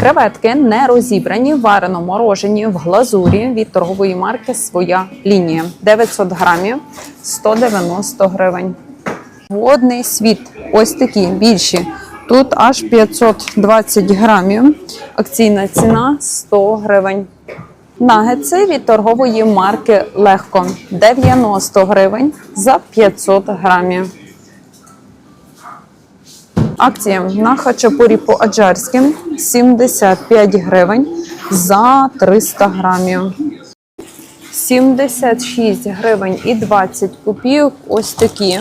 Креветки не розібрані, варено морожені в глазурі від торгової марки Своя лінія 900 грамів 190 гривень. Водний світ. Ось такі більші. Тут аж 520 грамів. Акційна ціна 100 гривень. Нагетси від торгової марки Легко 90 гривень за 500 грамів. Акція на хачапурі по аджарським 75 гривень за 300 грамів. 76 гривень і 20 копійок. Ось такі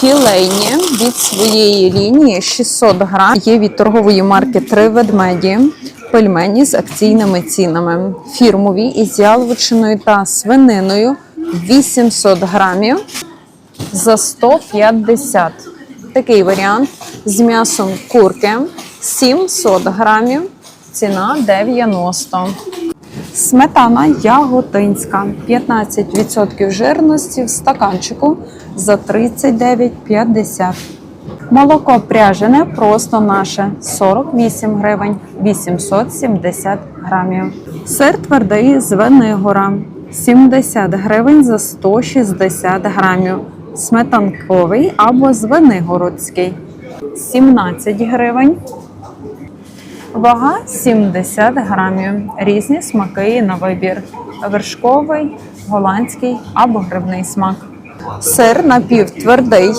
філейні від своєї лінії 600 грам. Є від торгової марки Три ведмеді. Пельмені з акційними цінами. Фірмові із яловичиною та свининою 800 грамів за 150. Такий варіант з м'ясом курки 700 грамів. Ціна 90. Сметана яготинська 15% жирності в стаканчику за 39,50. Молоко пряжене просто наше 48 гривень 870 грамів. Сир твердий з Венигора 70 гривень за 160 грамів. Сметанковий або звенигородський 17 гривень. Вага 70 грамів. Різні смаки на вибір: вершковий, голландський або грибний смак. Сир напівтвердий,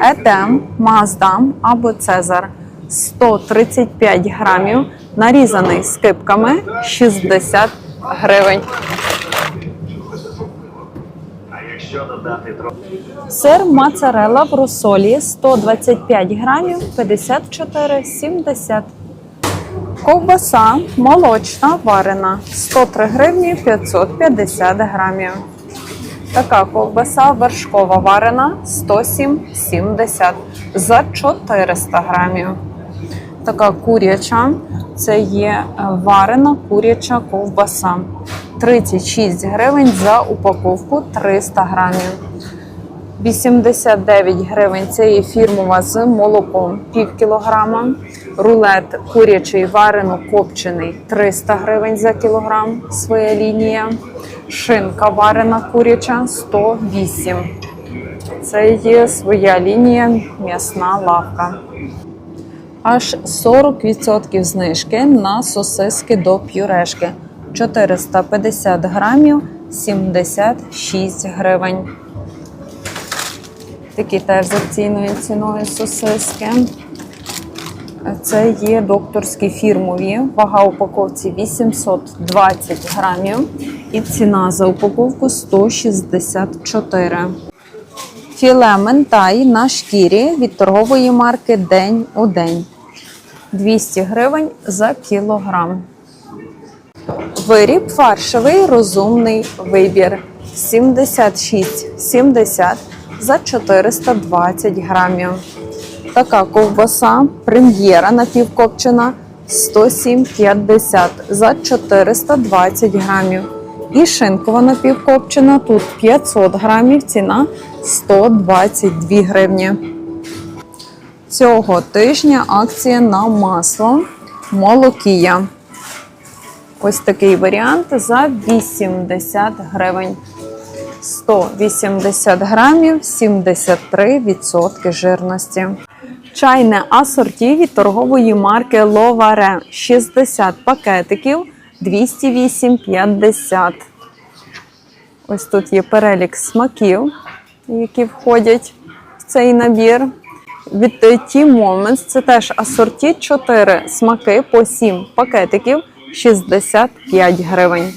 етем, маздам або цезар 135 грамів, нарізаний скипками 60 гривень. Сир моцарелла в русолі 125 грамів 54,70. Ковбаса молочна варена 103 гривні 550 грамів. Така ковбаса вершкова варена 107,70 за 400 грамів. Така куряча це є е, варена куряча ковбаса 36 гривень за упаковку 300 грамів. 89 гривень це є фірмова з молоком пів кілограма. Рулет курячий варено копчений 300 гривень за кілограм. Своя лінія. Шинка варена куряча 108. Це є своя лінія м'ясна лавка. Аж 40% знижки на сосиски до пюрешки. 450 грамів 76 гривень. Такі теж з акційною ціною сосиски. Це є докторські фірмові. Вага упаковці 820 грамів. І ціна за упаковку 164. Філе ментай на шкірі від торгової марки День у день. 200 гривень за кілограм. Виріб фаршевий розумний вибір 76,70 за 420 грамів. Така ковбаса прем'єра напівкопчена 107,50 за 420 грамів. І шинкова напівкопчена тут 500 грамів, ціна 122 гривні. Цього тижня акція на масло молокія. Ось такий варіант за 80 гривень. 180 грамів, 73% жирності. Чайне асорті від торгової марки Ловаре 60 пакетиків 208,50. Ось тут є перелік смаків, які входять в цей набір. Від Tea Moments це теж асорті 4 смаки по 7 пакетиків 65 гривень.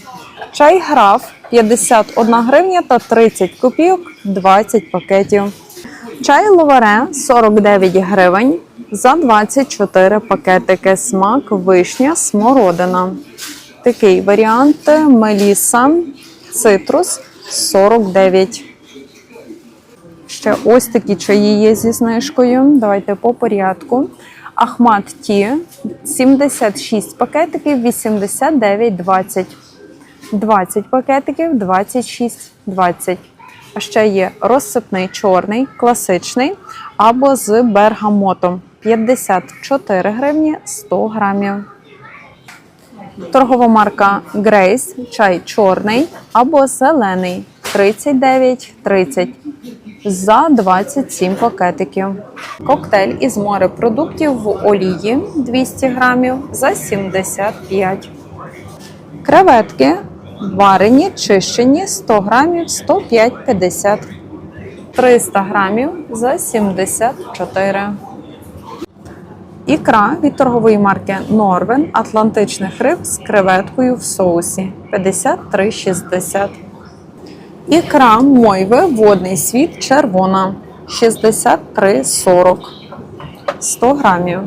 Чай граф 51 гривня та 30 копійок 20 пакетів. Чай ловаре 49 гривень за 24 пакетики. Смак вишня смородина. Такий варіант Меліса цитрус 49. Ще ось такі чаї є зі знижкою. Давайте по порядку. Ахмат Ті 76 пакетиків 89,20. 20 пакетиків 26,20. А ще є розсипний чорний, класичний або з бергамотом 54 гривні 100 грамів. Торгова марка Грейс, чай чорний або зелений 39,30 за 27 пакетиків. Коктейль із морепродуктів в олії 200 грамів за 75. Креветки варені, чищені 100 грамів 105,50. 300 грамів за 74. Ікра від торгової марки Норвен Атлантичних риб з креветкою в соусі 53,60. Ікра Мойве Водний світ червона 63,40 100 грамів.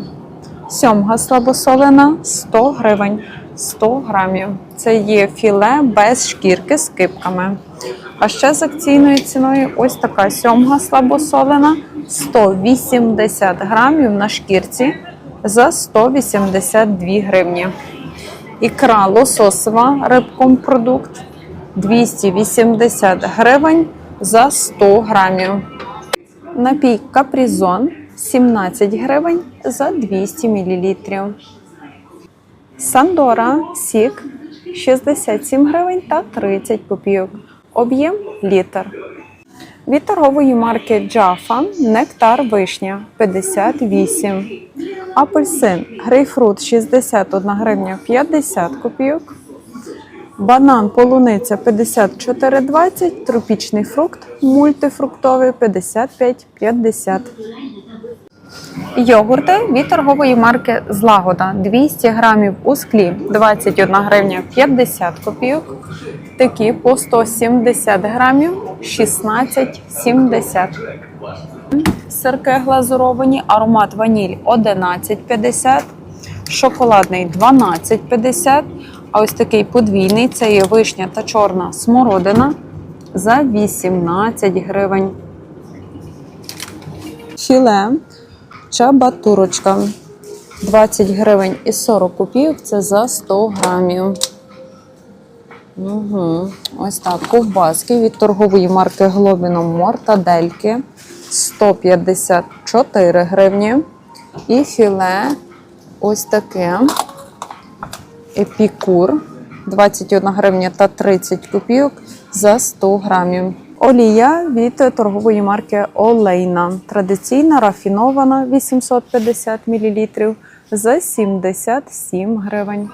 Сьомга слабосолена 100 гривень 100 грамів. Це є філе без шкірки з кипками. А ще з акційною ціною ось така сьомга слабосолена 180 грамів на шкірці за 182 гривні. Ікра лососова рибкомпродукт 280 гривень за 100 грамів. Напій капрізон 17 гривень за 200 мл. Сандора сік 67 гривень та 30 копійок. Об'єм літр. Від торгової марки Джафа нектар вишня 58. Апельсин грейпфрут 61 гривня 50 копійок. Банан полуниця 54,20, тропічний фрукт мультифруктовий 55,50. Йогурти від торгової марки Злагода 200 грамів у склі 21 гривня 50 копійок. Такі по 170 грамів 16,70. Сирки глазуровані, аромат ваніль 11,50, шоколадний 12,50. А ось такий подвійний це є вишня та чорна смородина за 18 гривень. Філе чабатурочка 20 гривень і 40 копійок це за 100 грамів. Угу. Ось так. Ковбаски від торгової марки Глобіно Мортадельки 154 гривні. І філе ось таке. Епікур 21 гривня та 30 копійок за 100 грамів. Олія від торгової марки Олейна. Традиційна рафінована 850 мл за 77 гривень.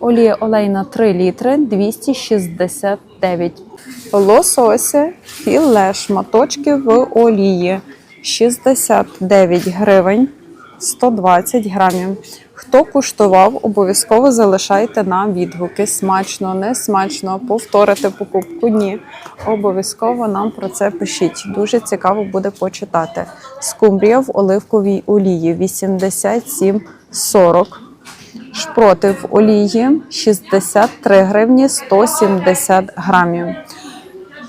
Олія олейна 3 літри 269. Лосося філе шматочки в олії 69 гривень 120 грамів. Хто куштував, обов'язково залишайте нам відгуки. Смачно, не смачно, повторите покупку. Ні. Обов'язково нам про це пишіть. Дуже цікаво буде почитати. Скумбрія в оливковій олії 87,40. Шпроти в олії 63 гривні 170 грамів.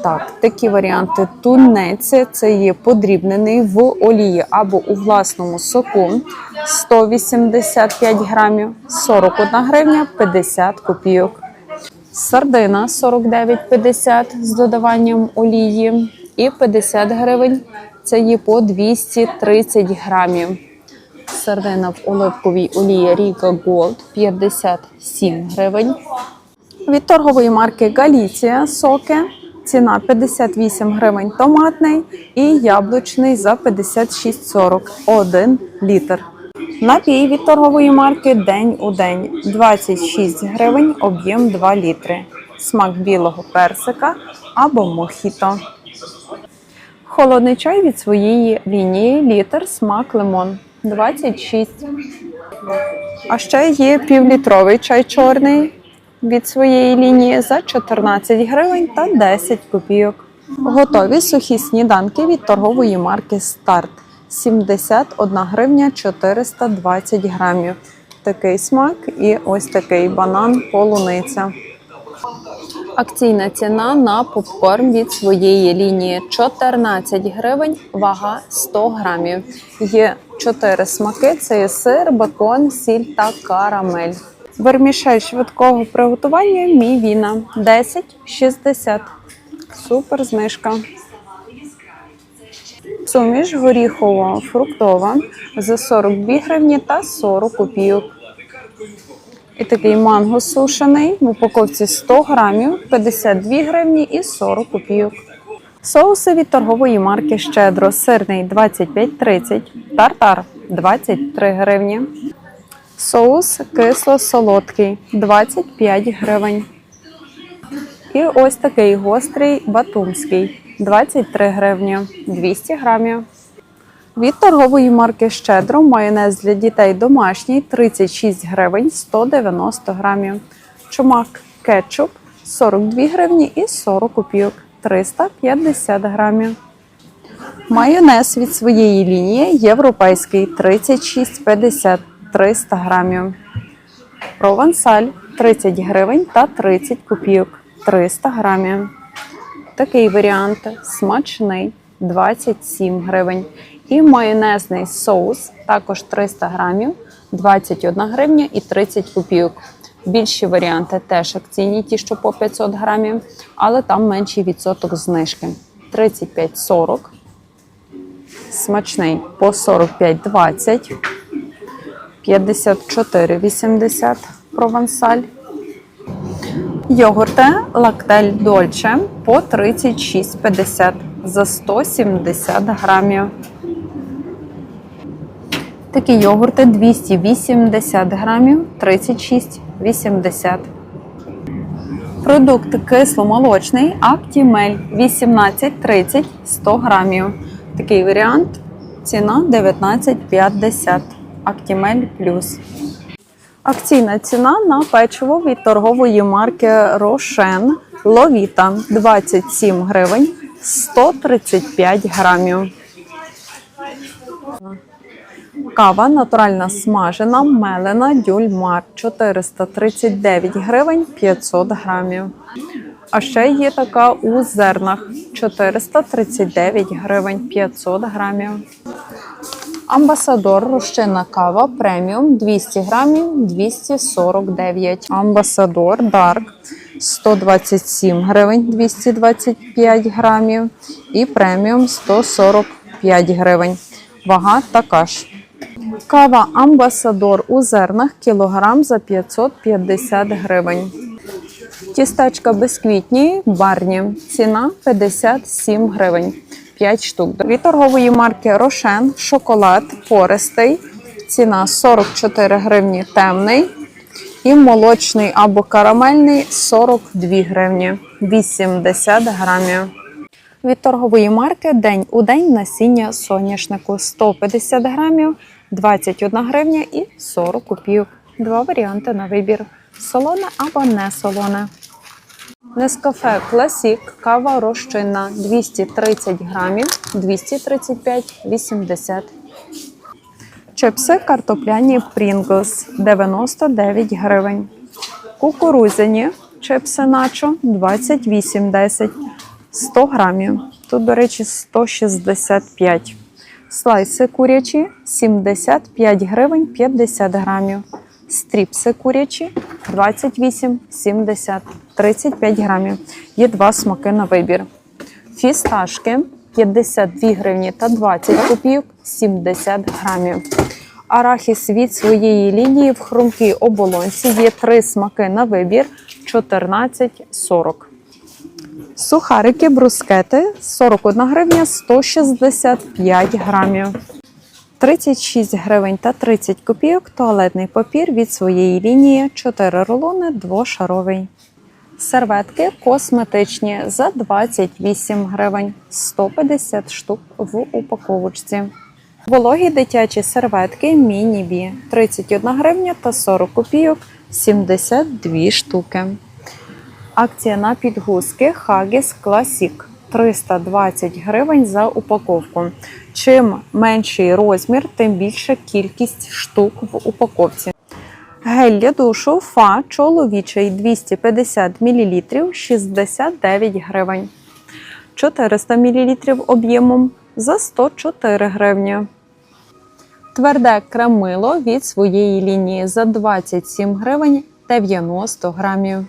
Так, такі варіанти тунець це є подрібнений в олії або у власному соку 185 грамів, 41 гривня 50 копійок. Сардина 49,50 з додаванням олії і 50 гривень це є по 230 грамів. Сардина в оливковій олії Ріга Голд 57 гривень. Від торгової марки Галіція соки ціна 58 гривень томатний і яблучний за 56,40 1 літр. Напій від торгової марки День у день 26 гривень, об'єм 2 літри. Смак білого персика або мохіто. Холодний чай від своєї лінії літр смак лимон 26. А ще є півлітровий чай чорний від своєї лінії за 14 гривень та 10 копійок. Готові сухі сніданки від торгової марки Старт 71 гривня 420 грамів. Такий смак і ось такий банан полуниця. Акційна ціна на попкорн від своєї лінії 14 гривень, вага 100 грамів. Є 4 смаки: це є сир, бекон, сіль та карамель. Вермішель швидкого приготування мівіна 10,60. Супер знижка. Суміш горіхово-фруктова за 42 гривні та 40 копійок. І такий манго сушений в упаковці 100 грамів, 52 гривні і 40 копійок. Соуси від торгової марки Щедро сирний 25-30, тартар 23 гривні. Соус кисло-солодкий 25 гривень. І ось такий гострий батумський 23 гривні 200 грамів. Від торгової марки Щедро майонез для дітей домашній 36 гривень 190 грамів. Чумак кетчуп 42 гривні і 40 копійок 350 грамів. Майонез від своєї лінії європейський 36,50 300 грамів. Провансаль 30 гривень та 30 копійок 300 грамів. Такий варіант смачний 27 гривень. І майонезний соус також 300 грамів 21 гривня і 30 копійок. Більші варіанти теж акційні, ті, що по 500 грамів, але там менший відсоток знижки. 35,40. Смачний по 45,20. 54,80 провансаль. Йогурти лактель Дольче по 36,50 за 170 грамів. Такі йогурти 280 грамів 36,80. Продукт кисломолочний Актімель 18,30 100 грамів. Такий варіант. Ціна 19,50. Актімель плюс. Акційна ціна на печиво від торгової марки Рошен Ловіта 27 гривень 135 грамів. Кава натуральна смажена, мелена, дюльмар 439 гривень 500 грамів. А ще є така у зернах 439 гривень 500 грамів. Амбасадор розчинна кава преміум 200 грамів 249. Амбасадор Дарк 127 гривень 225 грамів. І преміум 145 гривень. Вага така ж. Кава Амбасадор у зернах кілограм за 550 гривень. Тістечка безквітні барні. Ціна 57 гривень. 5 штук. Від торгової марки Рошен шоколад пористий. Ціна 44 гривні темний. І молочний або карамельний 42 гривні 80 грамів. Від торгової марки День у день насіння соняшнику 150 грамів, 21 гривня і 40 копійок. Два варіанти на вибір: солоне або не солоне. Нескафе Класік, кава розчинна 230 грамів, 235,80. Чипси картопляні Pringles 99 гривень. Кукурузяні чипси начо 28,10 100 грамів. Тут, до речі, 165. Слайси курячі 75 гривень 50 грамів. Стріпси курячі 28,70 35 грамів. Є два смаки на вибір. Фісташки 52 гривні та 20 копійок 70 грамів. Арахіс від своєї лінії в хрумкій оболонці є три смаки на вибір 14,40. Сухарики брускети 41 гривня 165 грамів. 36 гривень та 30 копійок туалетний папір від своєї лінії 4 рулони двошаровий. Серветки косметичні за 28 гривень 150 штук в упаковочці. Вологі дитячі серветки міні-бі 31 гривня та 40 копійок 72 штуки. Акція на підгузки Haggis Classic 320 гривень за упаковку. Чим менший розмір, тим більша кількість штук в упаковці. Гель для душу Фа чоловічий 250 мл 69 гривень. 400 мл об'ємом за 104 гривні. Тверде кремило від своєї лінії за 27 гривень 90 грамів.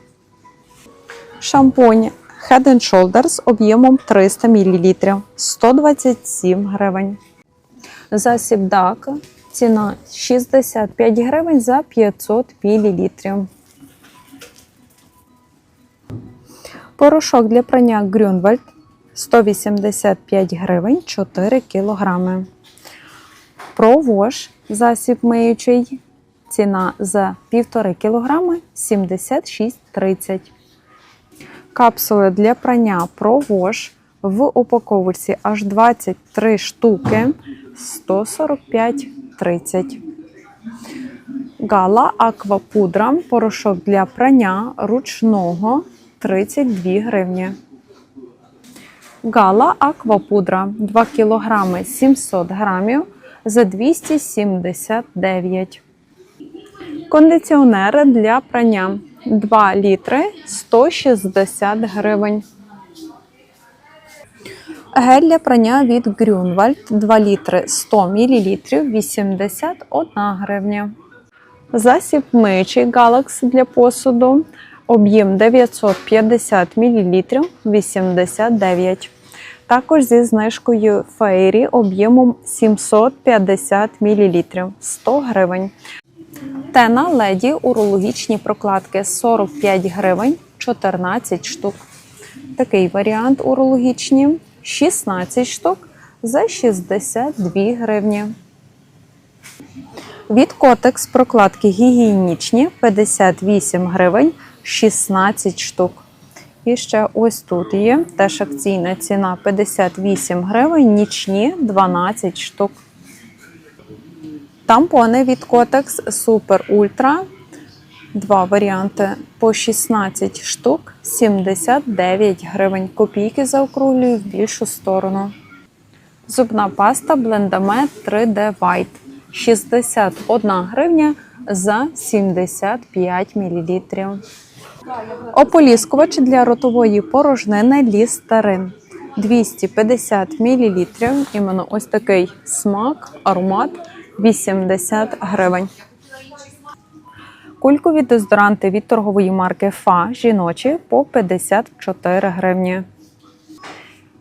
Шампунь Head Shoulders об'ємом 300 мл 127 гривень. Засіб DAC Ціна 65 гривень за 500 мл. Порошок для прання Грюнвальд 185 гривень 4 кілограми. Провож засіб миючий. Ціна за 1,5 кг 76,30. Капсули для прання провож в упаковці аж 23 штуки 145,30. Гала Аквапудра порошок для прання ручного 32 гривні. Гала Аквапудра 2 кг 700 грамів за 279. Кондиціонери для прання 2 літри 160 гривень. Гель для прання від Grünwald 2 літри 100 мл 81 гривня. Засіб миючий Galax для посуду. Об'єм 950 мл 89. Також зі знижкою Фейрі об'ємом 750 мл 100 гривень. Тена леді урологічні прокладки 45 гривень 14 штук. Такий варіант урологічні 16 штук за 62 гривні. Від Котекс прокладки гігієнічні 58 гривень 16 штук. І ще ось тут є теж акційна ціна 58 гривень, нічні 12 штук. Тампони від Котекс Супер Ультра. Два варіанти по 16 штук 79 гривень. Копійки заокруглюю в більшу сторону. Зубна паста Blendamед 3D White 61 гривня за 75 мл. Ополіскувач для ротової порожнини Лістерин 250 мл. Іменно ось такий смак, аромат 80 гривень. Кулькові дезодоранти від торгової марки Фа жіночі по 54 гривні.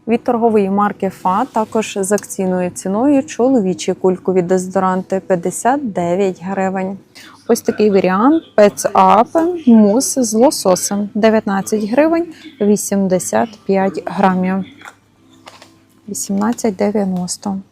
Від торгової марки Фа також з акційною ціною чоловічі кулькові дезодоранти 59 гривень. Ось такий варіант Up мус з лососем 19 гривень 85 грамів. 18,90.